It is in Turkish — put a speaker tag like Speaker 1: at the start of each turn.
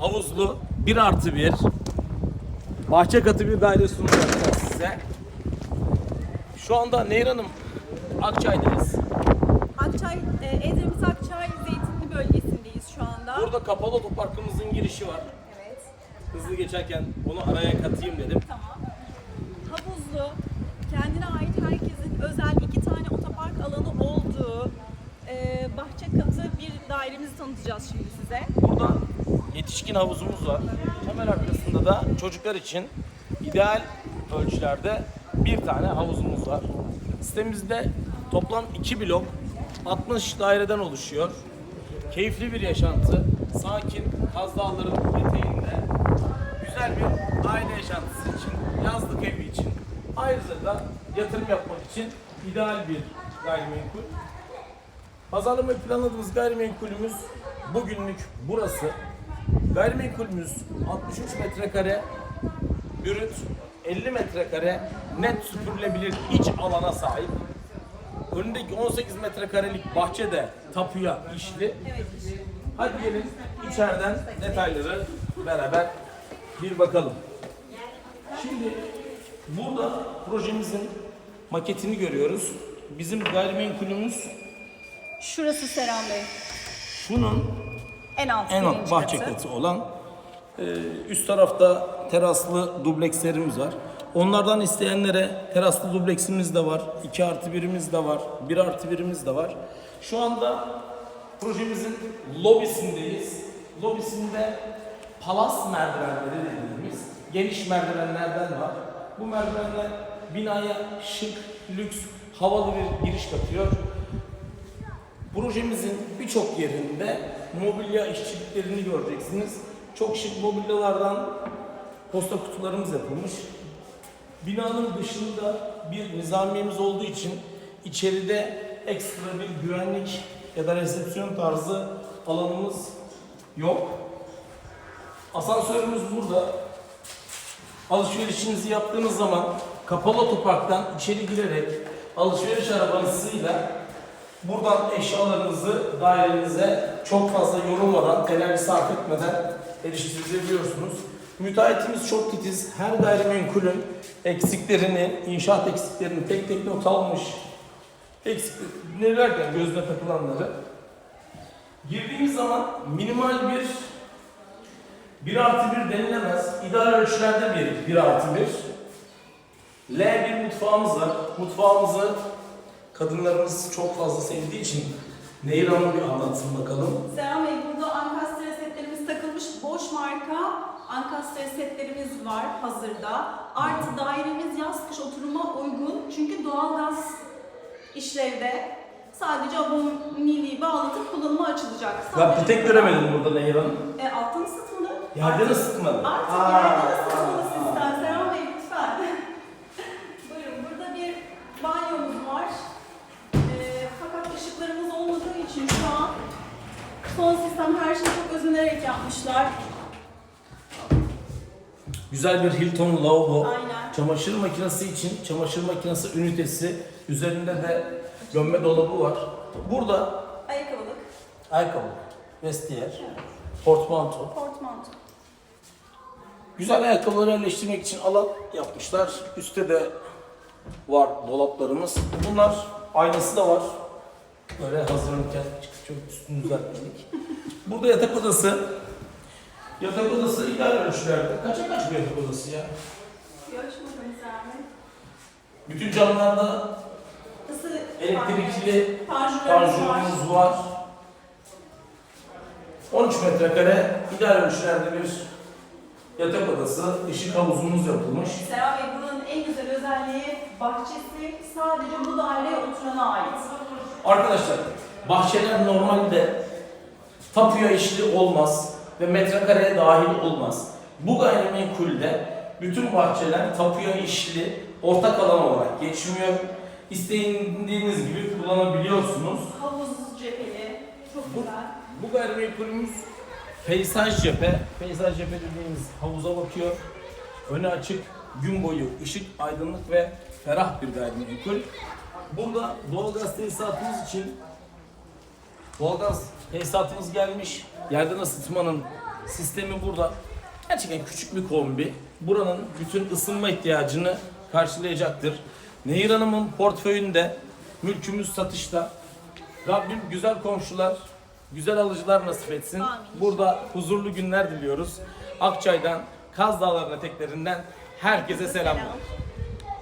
Speaker 1: havuzlu 1 artı 1 bahçe katı bir daire sunumu yapacağız size. Şu anda Nehir Hanım Akçay'dayız.
Speaker 2: Akçay, e, Edremit Akçay Zeytinli bölgesindeyiz şu anda.
Speaker 1: Burada kapalı otoparkımızın girişi var.
Speaker 2: Evet.
Speaker 1: Hızlı geçerken onu araya katayım dedim.
Speaker 2: Tamam. Havuzlu, kendine ait herkesin özel iki tane otopark alanı olduğu e, bahçe katı bir dairemizi tanıtacağız şimdi size.
Speaker 1: Burada yetişkin havuzumuz var. Hemen arkasında da çocuklar için ideal ölçülerde bir tane havuzumuz var. Sitemizde toplam 2 blok 60 daireden oluşuyor. Keyifli bir yaşantı, sakin Kaz Dağları'nın eteğinde güzel bir aile yaşantısı için, yazlık evi için, ayrıca da yatırım yapmak için ideal bir gayrimenkul. Pazarlamayı planladığımız gayrimenkulümüz bugünlük burası. Gayrimenkulümüz 63 metrekare bürüt, 50 metrekare net süpürülebilir iç alana sahip. Önündeki 18 metrekarelik bahçe de tapuya işli. Hadi gelin içeriden detayları beraber bir bakalım. Şimdi burada projemizin maketini görüyoruz. Bizim gayrimenkulümüz
Speaker 2: Şurası Serhan Bey.
Speaker 1: şunun
Speaker 2: En alt
Speaker 1: en alt bahçe
Speaker 2: katı.
Speaker 1: katı olan e, üst tarafta teraslı dublekslerimiz var. Onlardan isteyenlere teraslı dubleksimiz de var. 2 artı birimiz de var. 1 artı birimiz de var. Şu anda projemizin lobisindeyiz. Lobisinde palas merdivenleri dediğimiz geniş merdivenlerden var. Bu merdivenler binaya şık, lüks, havalı bir giriş katıyor. Projemizin birçok yerinde mobilya işçiliklerini göreceksiniz. Çok şık mobilyalardan posta kutularımız yapılmış. Binanın dışında bir nizamiyemiz olduğu için içeride ekstra bir güvenlik ya da resepsiyon tarzı alanımız yok. Asansörümüz burada. Alışverişinizi yaptığınız zaman kapalı otoparktan içeri girerek alışveriş arabanızıyla buradan eşyalarınızı dairenize çok fazla yorulmadan, enerji sarf etmeden eriştirebiliyorsunuz. Müteahhitimiz çok titiz. Her gayrimenkulün eksiklerini, inşaat eksiklerini tek tek not almış. Eksikleri derken gözüne takılanları. Girdiğimiz zaman minimal bir 1 artı 1 denilemez. İdeal ölçülerde bir 1 artı 1. L bir mutfağımız var. Mutfağımızı kadınlarımız çok fazla sevdiği için Nehir Hanım bir anlatsın bakalım.
Speaker 2: Serhan Bey burada ankastre setlerimiz takılmış. Boş marka ankastre setlerimiz var hazırda. Artı dairemiz yaz kış oturuma uygun. Çünkü doğalgaz işlevde. Sadece aboneliği bağlatıp kullanıma açılacak.
Speaker 1: Ben
Speaker 2: Sadece
Speaker 1: bir tek göremedim burada Nehir Hanım.
Speaker 2: E, alttan ısıtmalı.
Speaker 1: Yerden ısıtmalı.
Speaker 2: Artık
Speaker 1: Aa.
Speaker 2: yerden ısıtmalı son sistem her şeyi çok özenerek yapmışlar.
Speaker 1: Güzel bir Hilton lavabo.
Speaker 2: Aynen.
Speaker 1: Çamaşır makinesi için çamaşır makinesi ünitesi. Üzerinde de gömme dolabı var. Burada
Speaker 2: Ayakkabılık,
Speaker 1: ayakkabı, vestiyer, portmanto.
Speaker 2: portmanto.
Speaker 1: Güzel ayakkabıları yerleştirmek için alan yapmışlar. Üstte de var dolaplarımız. Bunlar aynası da var. Böyle hazırlanırken çok üstünü düzeltmedik. Burada yatak odası. Yatak odası ideal ölçülerde. Kaça kaç bir yatak odası ya?
Speaker 2: Görüşmek üzere.
Speaker 1: Bütün camlarda
Speaker 2: Isı
Speaker 1: elektrikli
Speaker 2: panjurlarımız var.
Speaker 1: panjurumuz var. 13 metrekare ideal ölçülerde bir yatak odası. Işık havuzumuz yapılmış.
Speaker 2: Serhan Bey buranın en güzel özelliği bahçesi sadece bu daireye oturana ait.
Speaker 1: Arkadaşlar bahçeler normalde tapuya işli olmaz ve metrekareye dahil olmaz. Bu gayrimenkulde bütün bahçeler tapuya işli ortak alan olarak geçmiyor. İstediğiniz gibi kullanabiliyorsunuz.
Speaker 2: Havuz cepheli, çok
Speaker 1: Bu-
Speaker 2: güzel.
Speaker 1: Bu gayrimenkulümüz peyzaj cephe. Peyzaj cephe dediğimiz havuza bakıyor. Önü açık, gün boyu ışık, aydınlık ve ferah bir gayrimenkul. Burada doğalgaz tesisatımız için doğalgaz tesisatımız gelmiş. Yerden ısıtmanın Sistemi burada. Gerçekten küçük bir kombi. Buranın bütün ısınma ihtiyacını karşılayacaktır. Nehir Hanım'ın portföyünde mülkümüz satışta. Rabbim güzel komşular, güzel alıcılar nasip etsin. Burada huzurlu günler diliyoruz. Akçay'dan, Kaz Dağları'nın eteklerinden herkese selamlar.
Speaker 2: Selam.